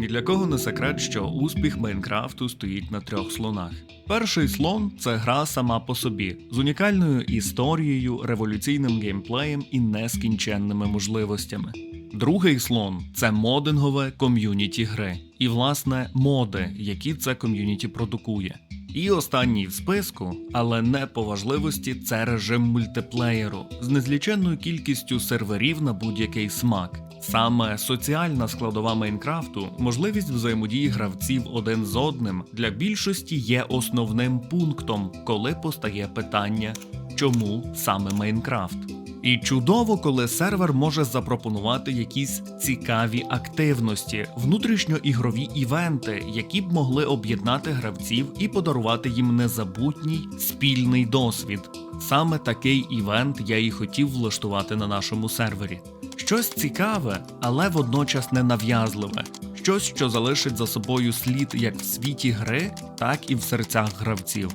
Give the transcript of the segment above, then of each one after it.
Ні для кого не секрет, що успіх Майнкрафту стоїть на трьох слонах. Перший слон це гра сама по собі, з унікальною історією, революційним геймплеєм і нескінченними можливостями. Другий слон це модингове ком'юніті гри, і власне моди, які це ком'юніті продукує. І останній в списку, але не по важливості, це режим мультиплеєру з незліченною кількістю серверів на будь-який смак. Саме соціальна складова Майнкрафту, можливість взаємодії гравців один з одним для більшості є основним пунктом, коли постає питання, чому саме Майнкрафт. І чудово, коли сервер може запропонувати якісь цікаві активності, внутрішньоігрові івенти, які б могли об'єднати гравців і подарувати їм незабутній спільний досвід. Саме такий івент я і хотів влаштувати на нашому сервері. Щось цікаве, але водночас ненав'язливе. Щось, що залишить за собою слід як в світі гри, так і в серцях гравців.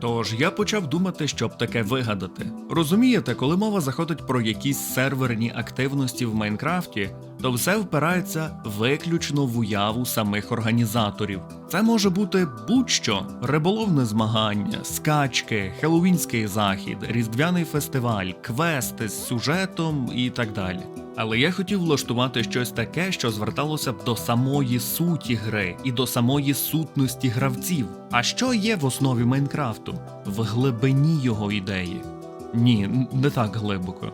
Тож я почав думати, щоб таке вигадати. Розумієте, коли мова заходить про якісь серверні активності в Майнкрафті, то все впирається виключно в уяву самих організаторів. Це може бути будь-що: риболовне змагання, скачки, хеллоуінський захід, різдвяний фестиваль, квести з сюжетом і так далі. Але я хотів влаштувати щось таке, що зверталося б до самої суті гри і до самої сутності гравців. А що є в основі Майнкрафту? В глибині його ідеї. Ні, не так глибоко.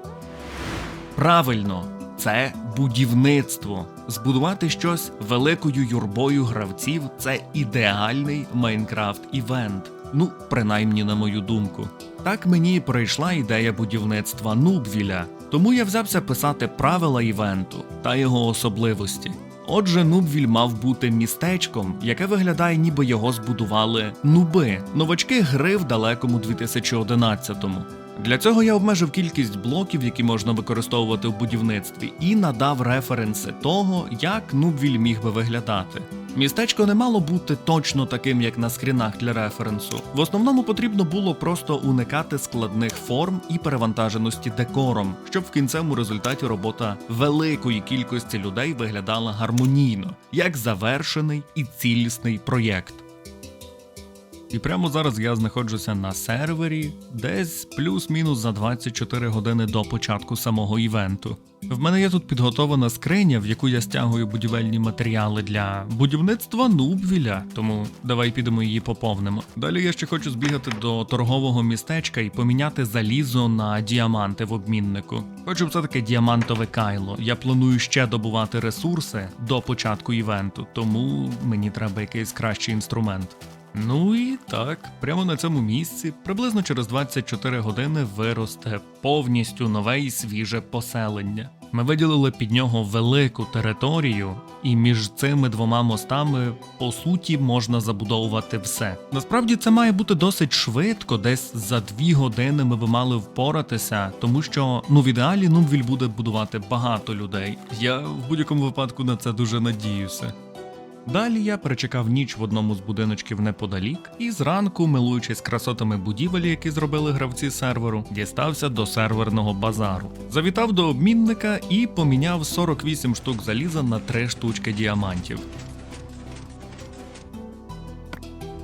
Правильно, це будівництво. Збудувати щось великою юрбою гравців це ідеальний Майнкрафт івент. Ну, принаймні на мою думку. Так мені прийшла ідея будівництва Нубвіля, тому я взявся писати правила івенту та його особливості. Отже, Нубвіль мав бути містечком, яке виглядає, ніби його збудували нуби, новачки гри в далекому 2011-му. Для цього я обмежив кількість блоків, які можна використовувати в будівництві, і надав референси того, як Нубвіль міг би виглядати. Містечко не мало бути точно таким, як на скрінах для референсу. В основному потрібно було просто уникати складних форм і перевантаженості декором, щоб в кінцевому результаті робота великої кількості людей виглядала гармонійно, як завершений і цілісний проєкт. І прямо зараз я знаходжуся на сервері, десь плюс-мінус за 24 години до початку самого івенту. В мене є тут підготована скриня, в яку я стягую будівельні матеріали для будівництва нубвіля, тому давай підемо її поповнимо. Далі я ще хочу збігати до торгового містечка і поміняти залізо на діаманти в обміннику. Хочу все-таки діамантове кайло. Я планую ще добувати ресурси до початку івенту, тому мені треба якийсь кращий інструмент. Ну і так, прямо на цьому місці, приблизно через 24 години виросте повністю нове і свіже поселення. Ми виділили під нього велику територію, і між цими двома мостами, по суті, можна забудовувати все. Насправді це має бути досить швидко, десь за дві години ми би мали впоратися, тому що ну в ідеалі Нубвіль буде будувати багато людей. Я в будь-якому випадку на це дуже надіюся. Далі я перечекав ніч в одному з будиночків неподалік, і зранку, милуючись красотами будівель, які зробили гравці серверу, дістався до серверного базару. Завітав до обмінника і поміняв 48 штук заліза на 3 штучки діамантів.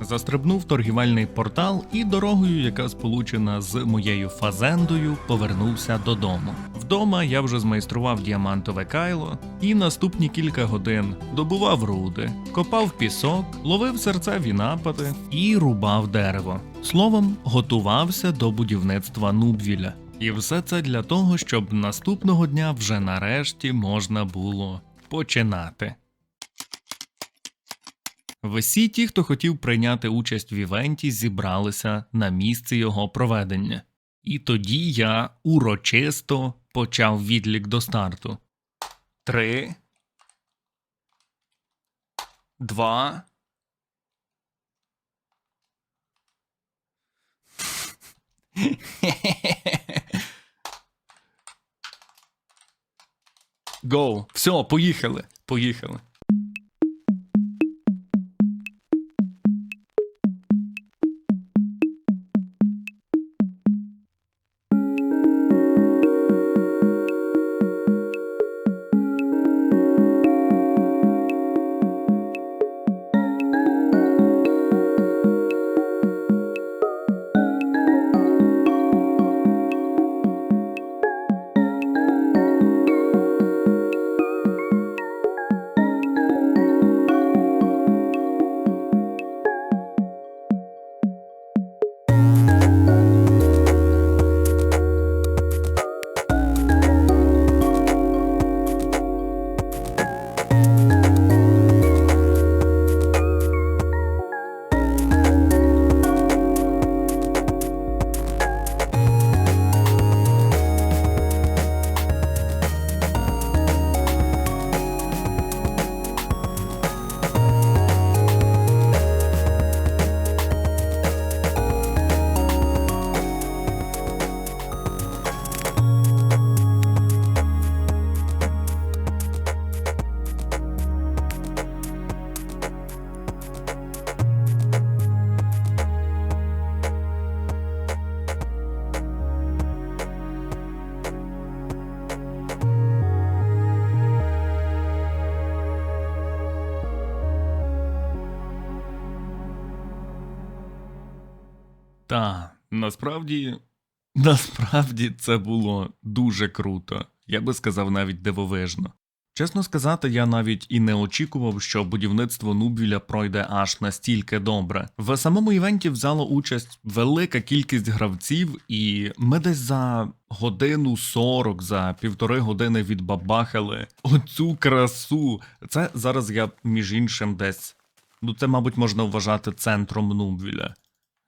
Застрибнув торгівельний портал і дорогою, яка сполучена з моєю фазендою, повернувся додому. Вдома я вже змайстрував діамантове кайло і наступні кілька годин добував руди, копав пісок, ловив серцеві напади і рубав дерево. Словом, готувався до будівництва Нубвіля. І все це для того, щоб наступного дня вже нарешті можна було починати. Всі ті, хто хотів прийняти участь в івенті, зібралися на місце його проведення. І тоді я урочисто почав відлік до старту. Три. Два. Гоу. Все, поїхали. Поїхали. Та, насправді, насправді це було дуже круто. Я би сказав навіть дивовижно. Чесно сказати, я навіть і не очікував, що будівництво Нубвіля пройде аж настільки добре. В самому івенті взяло участь велика кількість гравців, і ми десь за годину 40, за півтори години відбабахали оцю красу. Це зараз я між іншим десь. Ну, це, мабуть, можна вважати центром Нубвіля,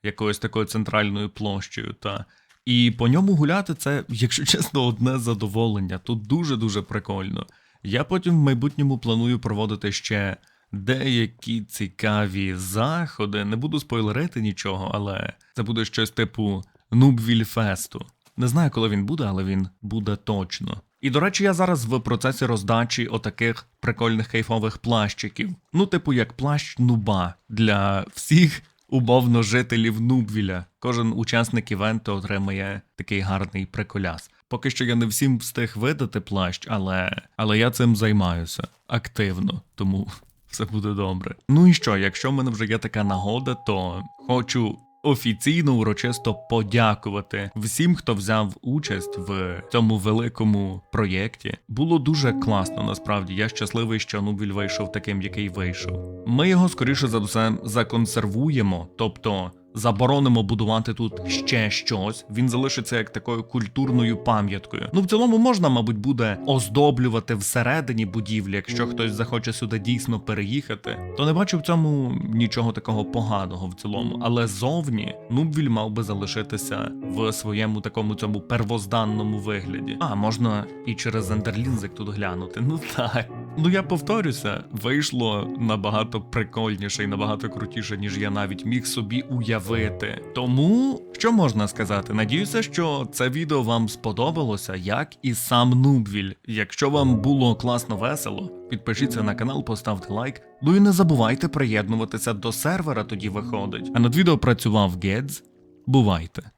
якоюсь такою центральною площею. Та. І по ньому гуляти це, якщо чесно, одне задоволення. Тут дуже-дуже прикольно. Я потім в майбутньому планую проводити ще деякі цікаві заходи. Не буду спойлерити нічого, але це буде щось типу Нубвільфесту. Не знаю, коли він буде, але він буде точно. І до речі, я зараз в процесі роздачі отаких прикольних кайфових плащиків. Ну, типу, як плащ нуба для всіх умовно жителів Нубвіля. Кожен учасник івенту отримає такий гарний приколяс. Поки що я не всім встиг видати плащ, але, але я цим займаюся активно, тому все буде добре. Ну і що, якщо в мене вже є така нагода, то хочу офіційно урочисто подякувати всім, хто взяв участь в цьому великому проєкті. Було дуже класно, насправді. Я щасливий, що Нубіль вийшов таким, який вийшов. Ми його скоріше за все законсервуємо, тобто. Заборонимо будувати тут ще щось. Він залишиться як такою культурною пам'яткою. Ну в цілому можна, мабуть, буде оздоблювати всередині будівлі, якщо хтось захоче сюди дійсно переїхати. То не бачу в цьому нічого такого поганого в цілому. Але зовні Нубвіль мав би залишитися в своєму такому цьому первозданному вигляді. А можна і через ендерлінзик тут глянути. Ну так. Ну я повторюся, вийшло набагато прикольніше і набагато крутіше, ніж я навіть міг собі уявити. Тому що можна сказати? Надіюся, що це відео вам сподобалося, як і сам Нубвіль. Якщо вам було класно весело, підпишіться на канал, поставте лайк. Ну і не забувайте приєднуватися до сервера, тоді виходить. А над відео працював Гедз. Бувайте!